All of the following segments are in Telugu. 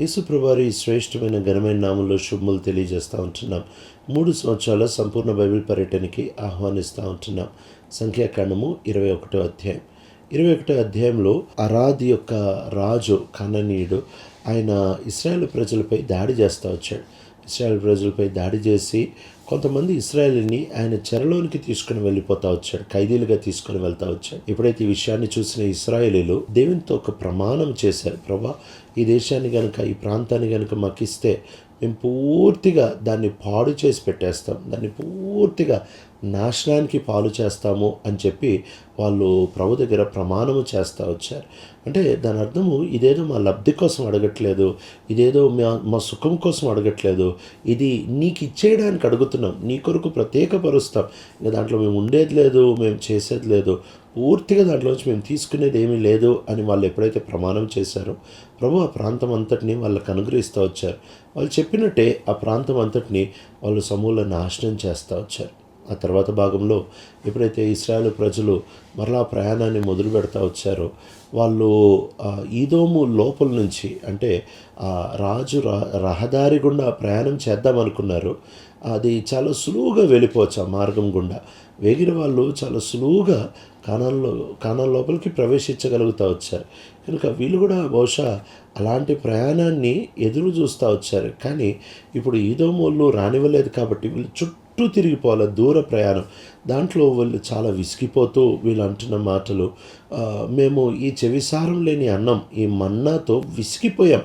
యేసుప్రభారి శ్రేష్టమైన ఘనమైన నామంలో శుభములు తెలియజేస్తూ ఉంటున్నాం. మూడు సంవత్సరాల సంపూర్ణ బైబిల్ పర్యటనకి ఆహ్వానిస్తూ ఉంటున్నాం. సంఖ్యాకాండము ఇరవై ఒకటో అధ్యాయం. ఇరవై ఒకటో అధ్యాయంలో అరాది యొక్క రాజు కననీయుడు ఆయన ఇస్రాయేల్ ప్రజలపై దాడి చేస్తూ వచ్చాడు. ఇస్రాయల్ ప్రజలపై దాడి చేసి కొంతమంది ఇస్రాయల్ని ఆయన చెరలోనికి తీసుకుని వెళ్ళిపోతా వచ్చాడు ఖైదీలుగా తీసుకుని వెళ్తా వచ్చాడు. ఎప్పుడైతే ఈ విషయాన్ని చూసిన ఇస్రాయలీలు దేవునితో ఒక ప్రమాణం చేశారు ప్రభా ఈ దేశాన్ని కనుక ఈ ప్రాంతాన్ని కనుక మాకు ఇస్తే మేము పూర్తిగా దాన్ని పాడు చేసి పెట్టేస్తాం. దాన్ని పూర్తిగా నాశనానికి పాలు చేస్తాము అని చెప్పి వాళ్ళు ప్రభు దగ్గర ప్రమాణము చేస్తూ వచ్చారు. అంటే దాని అర్థము ఇదేదో మా లబ్ధి కోసం అడగట్లేదు ఇదేదో మా మా సుఖం కోసం అడగట్లేదు ఇది నీకు ఇచ్చేయడానికి అడుగుతున్నాం నీ కొరకు ప్రత్యేకపరుస్తాం. ఇంకా దాంట్లో మేము ఉండేది లేదు మేము చేసేది లేదు. పూర్తిగా దాంట్లోంచి మేము తీసుకునేది ఏమీ లేదు అని వాళ్ళు ఎప్పుడైతే ప్రమాణం చేశారో ప్రభు ఆ ప్రాంతం అంతటిని వాళ్ళకు అనుగ్రహిస్తూ వచ్చారు. వాళ్ళు చెప్పినట్టే ఆ ప్రాంతం అంతటిని వాళ్ళు సమూల నాశనం చేస్తూ వచ్చారు. ఆ తర్వాత భాగంలో ఎప్పుడైతే ఇస్రాయల్ ప్రజలు మరలా ప్రయాణాన్ని మొదలు పెడతా వచ్చారో వాళ్ళు ఈదోము లోపల నుంచి అంటే ఆ రాజు ర- రహదారి గుండా ప్రయాణం చేద్దాం అనుకున్నారు. అది చాలా సులువుగా వెళ్ళిపోవచ్చు ఆ మార్గం గుండా. వేగిన వాళ్ళు చాలా సులువుగా కానాల్లో కానాల లోపలికి ప్రవేశించగలుగుతూ వచ్చారు. కనుక వీళ్ళు కూడా బహుశా అలాంటి ప్రయాణాన్ని ఎదురు చూస్తూ వచ్చారు. కానీ ఇప్పుడు ఈదోమోళ్ళు రానివ్వలేదు కాబట్టి వీళ్ళు చుట్టూ తిరిగిపోవాలి దూర ప్రయాణం. దాంట్లో వీళ్ళు చాలా విసిగిపోతూ వీళ్ళు అంటున్న మాటలు మేము ఈ చెవిసారం లేని అన్నం ఈ మన్నాతో విసిగిపోయాం.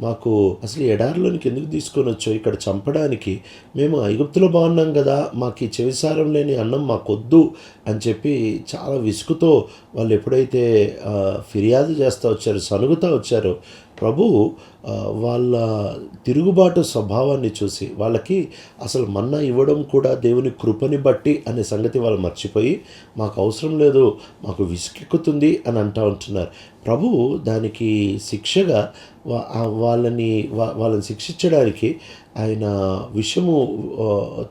మాకు అసలు ఎడారిలోనికి ఎందుకు తీసుకొని వచ్చో ఇక్కడ చంపడానికి మేము ఐగుప్తులో బాగున్నాం కదా మాకు ఈ చెవిసారం లేని అన్నం మాకొద్దు అని చెప్పి చాలా విసుగుతో వాళ్ళు ఎప్పుడైతే ఫిర్యాదు చేస్తూ వచ్చారో సనుగుతూ వచ్చారో ప్రభు వాళ్ళ తిరుగుబాటు స్వభావాన్ని చూసి వాళ్ళకి అసలు మన్నా ఇవ్వడం కూడా దేవుని కృపని బట్టి అనే సంగతి వాళ్ళు మర్చిపోయి మాకు అవసరం లేదు మాకు విసుకెక్కుతుంది అని అంటూ ఉంటున్నారు. ప్రభు దానికి శిక్షగా వాళ్ళని వా- వాళ్ళని శిక్షించడానికి ఆయన విషము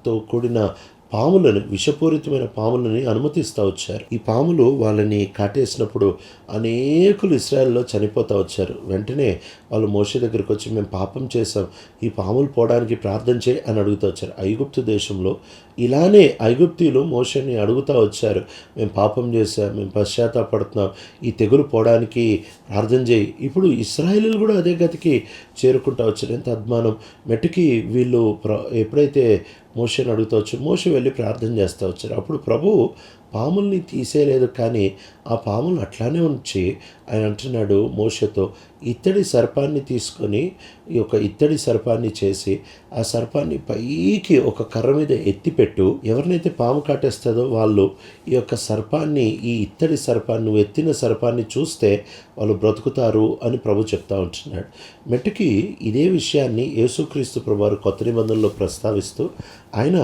తో కూడిన పాములను విషపూరితమైన పాములని అనుమతిస్తూ వచ్చారు. ఈ పాములు వాళ్ళని కాటేసినప్పుడు అనేకులు ఇస్రాయల్లో చనిపోతూ వచ్చారు. వెంటనే వాళ్ళు మోషే దగ్గరికి వచ్చి మేము పాపం చేసాం ఈ పాములు పోవడానికి ప్రార్థన చేయి అని అడుగుతూ వచ్చారు. ఐగుప్తు దేశంలో ఇలానే ఐగుప్తీయులు మోషని అడుగుతూ వచ్చారు. మేము పాపం చేసాం మేము పశ్చాత్తాపడుతున్నాం. ఈ తెగులు పోవడానికి ప్రార్థన చేయి. ఇప్పుడు ఇస్రాయేలీలు కూడా అదే గతికి చేరుకుంటూ వచ్చారు. ఎంత అద్మానం. మెట్టుకి వీళ్ళు ప్ర ఎప్పుడైతే మోషని అడుగుతూ వచ్చారు. మోష వెళ్ళి ప్రార్థన చేస్తూ వచ్చారు. అప్పుడు ప్రభు పాముల్ని తీసేయలేదు కానీ ఆ పాములు అట్లానే ఉంచి ఆయన అంటున్నాడు మోషతో ఇత్తడి సర్పాన్ని తీసుకొని ఈ యొక్క ఇత్తడి సర్పాన్ని చేసి ఆ సర్పాన్ని పైకి ఒక కర్ర మీద ఎత్తిపెట్టు. ఎవరినైతే పాము కాటేస్తుందో వాళ్ళు ఈ యొక్క సర్పాన్ని ఈ ఇత్తడి సర్పాన్ని ఎత్తిన సర్పాన్ని చూస్తే వాళ్ళు బ్రతుకుతారు అని ప్రభు చెప్తా ఉంటున్నాడు. మెట్టుకి ఇదే విషయాన్ని యేసుక్రీస్తు ప్రభువారు కొత్త నిబంధనలో ప్రస్తావిస్తూ ఆయన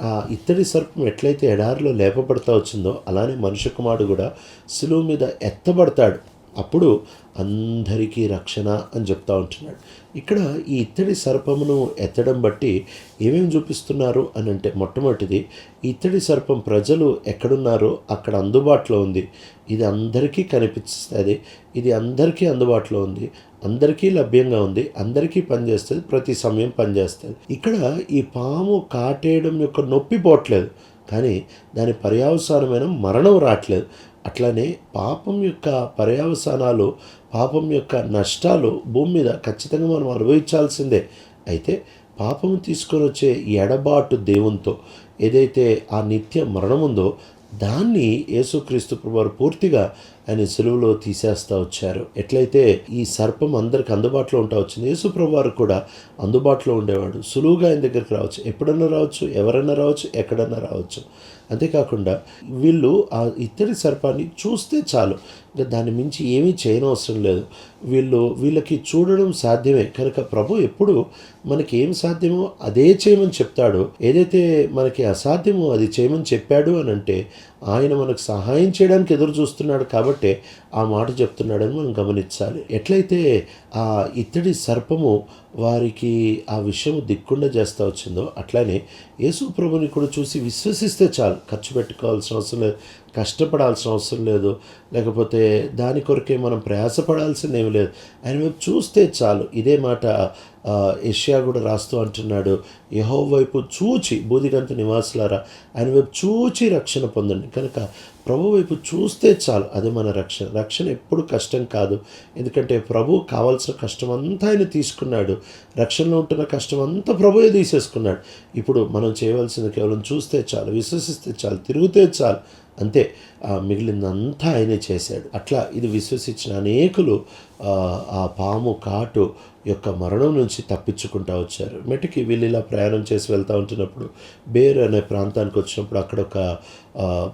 ఆ ఇత్తడి సర్పం ఎట్లయితే ఎడారిలో లేపబడతా వచ్చిందో అలానే మనుష్య కుమారుడు కూడా సులువు మీద ఎత్తబడతాడు. అప్పుడు అందరికీ రక్షణ అని చెప్తా ఉంటున్నాడు. ఇక్కడ ఈ ఇత్తడి సర్పమును ఎత్తడం బట్టి ఏమేమి చూపిస్తున్నారు అని అంటే మొట్టమొదటిది ఇత్తడి సర్పం ప్రజలు ఎక్కడున్నారో అక్కడ అందుబాటులో ఉంది. ఇది అందరికీ కనిపిస్తుంది. ఇది అందరికీ అందుబాటులో ఉంది. అందరికీ లభ్యంగా ఉంది అందరికీ పనిచేస్తుంది ప్రతి సమయం పనిచేస్తుంది. ఇక్కడ ఈ పాము కాటేయడం యొక్క నొప్పి పోవట్లేదు కానీ దాని పర్యావసానమైన మరణం రావట్లేదు. అట్లానే పాపం యొక్క పర్యావసానాలు పాపం యొక్క నష్టాలు భూమి మీద ఖచ్చితంగా మనం అనుభవించాల్సిందే. అయితే పాపం తీసుకొని వచ్చే ఎడబాటు దేవునితో ఏదైతే ఆ నిత్య మరణం ఉందో దాన్ని యేసుక్రీస్తు ప్రభువారు పూర్తిగా ఆయన సెలువులో తీసేస్తా వచ్చారు. ఎట్లయితే ఈ సర్పం అందరికి అందుబాటులో ఉంటా వచ్చింది. యేసు ప్రభువారు కూడా అందుబాటులో ఉండేవాడు. సులువుగా ఆయన దగ్గరికి రావచ్చు. ఎప్పుడన్నా రావచ్చు ఎవరన్నా రావచ్చు ఎక్కడన్నా రావచ్చు. అంతేకాకుండా వీళ్ళు ఆ ఇత్తడి సర్పాన్ని చూస్తే చాలు. దాన్ని దాని మించి ఏమీ చేయనవసరం లేదు. వీళ్ళు వీళ్ళకి చూడడం సాధ్యమే. కనుక ప్రభు ఎప్పుడు మనకి ఏం సాధ్యమో అదే చేయమని చెప్తాడు. ఏదైతే మనకి అసాధ్యమో అది చేయమని చెప్పాడు అని అంటే ఆయన మనకు సహాయం చేయడానికి ఎదురు చూస్తున్నాడు కాబట్టి ఆ మాట చెప్తున్నాడని మనం గమనించాలి. ఎట్లయితే ఆ ఇత్తడి సర్పము వారికి ఆ విషయం దిక్కుండా చేస్తూ వచ్చిందో అట్లానే యేసు ప్రభుని కూడా చూసి విశ్వసిస్తే చాలు. ఖర్చు పెట్టుకోవాల్సిన అవసరం లేదు. కష్టపడాల్సిన అవసరం లేదు. లేకపోతే దాని కొరకే మనం ప్రయాసపడాల్సింది ఏమి లేదు. ఆయన వైపు చూస్తే చాలు. ఇదే మాట ఏషియా కూడా రాస్తూ అంటున్నాడు. యహో వైపు చూచి బూదిగంత నివాసులారా ఆయన వైపు చూచి రక్షణ పొందండి. కనుక ప్రభు వైపు చూస్తే చాలు అది మన రక్షణ. రక్షణ ఎప్పుడు కష్టం కాదు. ఎందుకంటే ప్రభు కావాల్సిన కష్టం అంతా ఆయన తీసుకున్నాడు. రక్షణలో ఉంటున్న కష్టం అంతా ప్రభుయే తీసేసుకున్నాడు. ఇప్పుడు మనం చేయవలసింది కేవలం చూస్తే చాలు విశ్వసిస్తే చాలు తిరిగితే చాలు. అంతే. మిగిలిందంతా ఆయనే చేశాడు. అట్లా ఇది విశ్వసించిన అనేకులు ఆ, పాము కాటు యొక్క మరణం నుంచి తప్పించుకుంటా వచ్చారు. మెటికి వీళ్ళు ఇలా ప్రయాణం చేసి వెళ్తూ ఉంటున్నప్పుడు బేరు అనే ప్రాంతానికి వచ్చినప్పుడు అక్కడ ఒక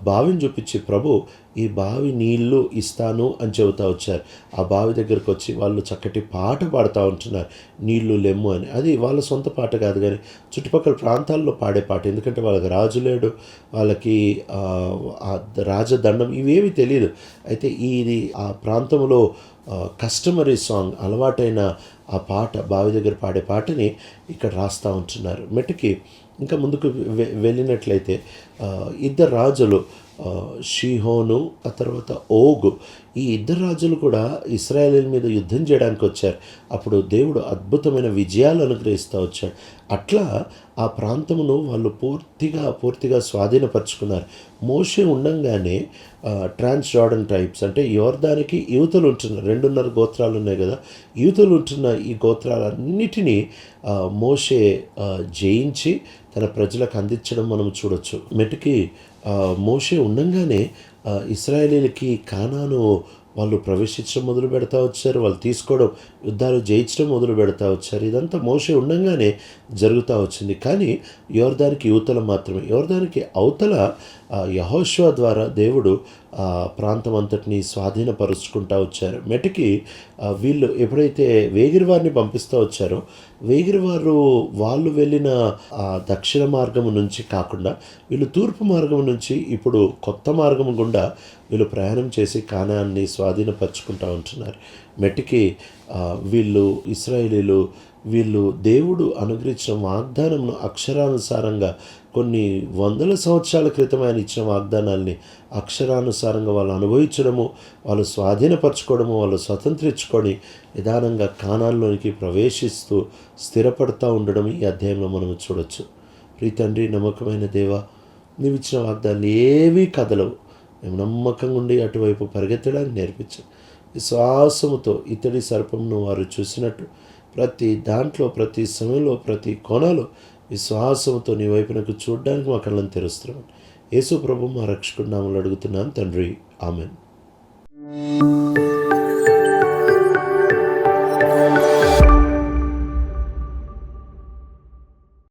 బావిని చూపించి ప్రభు ఈ బావి నీళ్ళు ఇస్తాను అని చెబుతా వచ్చారు. ఆ బావి దగ్గరకు వచ్చి వాళ్ళు చక్కటి పాట పాడుతూ ఉంటున్నారు. నీళ్ళు లెమ్ము అని. అది వాళ్ళ సొంత పాట కాదు కానీ చుట్టుపక్కల ప్రాంతాల్లో పాడే పాట. ఎందుకంటే వాళ్ళకి రాజు లేడు. వాళ్ళకి రాజ దండం ఇవేవి తెలియదు అయితే ఇది ఆ ప్రాంతంలో కస్టమరీ సాంగ్ అలవాటైన ఆ పాట బావి దగ్గర పాడే పాటని ఇక్కడ రాస్తూ ఉంటున్నారు. మెట్టుకి ఇంకా ముందుకు వె- వెళ్ళినట్లయితే ఇద్దరు రాజులు ఆ, షీహోను ఆ తర్వాత ఓగు ఈ ఇద్దరు రాజులు కూడా ఇస్రాయేల్ మీద యుద్ధం చేయడానికి వచ్చారు అప్పుడు దేవుడు అద్భుతమైన విజయాలు అనుగ్రహిస్తూ వచ్చాడు. అట్లా ఆ ప్రాంతమును వాళ్ళు పూర్తిగా పూర్తిగా స్వాధీనపరుచుకున్నారు. మోషే ఉండంగానే ట్రాన్స్ జార్డన్ టైప్స్ అంటే యోర్దానికి యువతలు ఉంటున్న రెండున్నర గోత్రాలు ఉన్నాయి కదా యువతలు ఉంటున్న ఈ గోత్రాలన్నిటినీ మోషే జయించి తన ప్రజలకు అందించడం మనం చూడొచ్చు. మెటుకి మోషే ఉండంగానే ఇస్రాయేలీలకి కానాను వాళ్ళు ప్రవేశించడం మొదలు పెడతా వచ్చారు వాళ్ళు తీసుకోవడం యుద్ధాలు జయించడం మొదలు పెడతా వచ్చారు. ఇదంతా మోసే ఉండగానే జరుగుతూ వచ్చింది. కానీ యోర్దానికి యువతల మాత్రమే. యోర్దానికి అవతల యహోశ్వ ద్వారా దేవుడు ప్రాంతం అంతటిని స్వాధీనపరుచుకుంటా వచ్చారు. మెటికి వీళ్ళు ఎప్పుడైతే వేగిరివారిని పంపిస్తూ వచ్చారో వేగిరివారు వాళ్ళు వెళ్ళిన ఆ దక్షిణ మార్గము నుంచి కాకుండా వీళ్ళు తూర్పు మార్గం నుంచి ఇప్పుడు కొత్త మార్గం గుండా వీళ్ళు ప్రయాణం చేసి కానాన్ని స్వాధీనపరుచుకుంటూ ఉంటున్నారు. మెటికి వీళ్ళు ఇస్రాయేలీలు వీళ్ళు దేవుడు అనుగ్రహించిన వాగ్దానంను అక్షరానుసారంగా కొన్ని వందల సంవత్సరాల క్రితం ఆయన ఇచ్చిన వాగ్దానాల్ని అక్షరానుసారంగా వాళ్ళు అనుభవించడము వాళ్ళు స్వాధీనపరచుకోవడము వాళ్ళు స్వతంత్రించుకొని నిదానంగా కాణాల్లోనికి ప్రవేశిస్తూ స్థిరపడతా ఉండడం ఈ అధ్యాయంలో మనం చూడొచ్చు. ప్రీ తండ్రి నమ్మకమైన దేవ నీవు ఇచ్చిన వాగ్దానాలు ఏవీ కదలవు. మేము నమ్మకంగా ఉండి అటువైపు పరిగెత్తడానికి నేర్పించాం విశ్వాసముతో ఇతడి సర్పంను వారు చూసినట్టు ప్రతి దాంట్లో ప్రతి సమయంలో ప్రతి కోణలో విశ్వాసంతో నీ వైపునకు చూడడానికి మా కళ్ళని తెరుస్తున్నాం యేసు ప్రభు మా రక్షకుడు నామలు అడుగుతున్నాను తండ్రి. ఆమెన్.